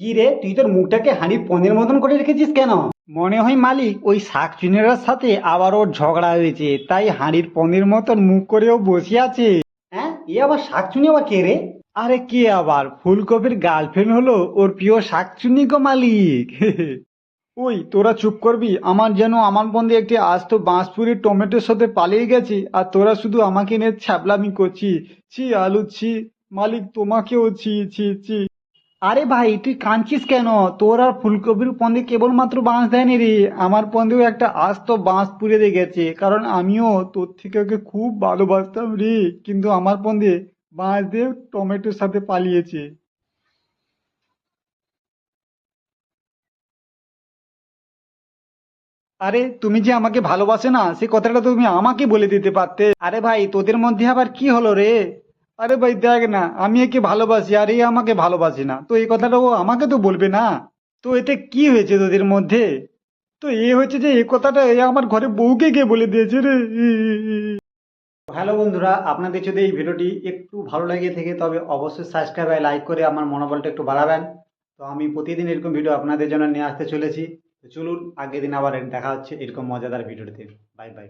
কি রে তুই তোর মুখটাকে হাঁড়ির পনেরো মতন করে রেখেছিস কেন? মনে হয় মালিক, ওই শাক চুনেরার সাথে আবার ওর ঝগড়া হয়েছে, তাই হাঁড়ির পনেরো মতন মুখ করেও বসে আছে। হ্যাঁ এ আবার শাক চুনি আবার কে রে? আরে কে আবার? ফুলকপির গার্লফ্রেন্ড হলো ওর প্রিয় শাক চুনি গো মালিক। ওই, তোরা চুপ করবি, আমার যেন আমার বন্ধে একটি আস্ত বাঁশপুরি টমেটোর সাথে পালিয়ে গেছে, আর তোরা শুধু আমাকে নিয়ে ছ্যাবলামি করছি ছি, আলু, ছি, মালিক তোমাকেও ছি ছি ছি। আরে ভাই, তুই কাঁদছিস কেন? তোর আর ফুলকপির পন্দে কেবলমাত্র বাঁশ দেয়নি রে। আমার পন্দেও একটা আস্ত বাঁশ পুড়ে গেছে, কারণ আমিও তোর থেকে ওকে খুব ভালোবাসতাম রে। কিন্তু আমার পন্দে বাঁশ দিয়ে টমেটোর সাথে পালিয়েছে। আরে, তুমি যে আমাকে ভালোবাসে না, সে কথাটা তুমি আমাকে বলে দিতে পারতে। আরে ভাই, তোদের মধ্যে আবার কি হলো রে? আরে ভাই দেখ না, আমি একে ভালোবাসি আর এ আমাকে ভালোবাসি না। তো এই কথাটা ও আমাকে তো বলবে না। তো এতে কি হয়েছে তোদের মধ্যে? তো এ হয়েছে যে এই কথাটা এ আমার ঘরে বউকে কে বলে দিয়েছে রে? হ্যালো বন্ধুরা, আপনাদের যদি এই ভিডিওটি একটু ভালো লাগে থেকে, তবে অবশ্যই সাবস্ক্রাইব আর লাইক করে আমার মনোবলটা একটু বাড়াবেন। তো আমি প্রতিদিন এরকম ভিডিও আপনাদের জন্য নিয়ে আসতে চলেছি। তো চলুন, আগের দিন আবার দেখা হচ্ছে এরকম মজাদার ভিডিওতে। Bye bye.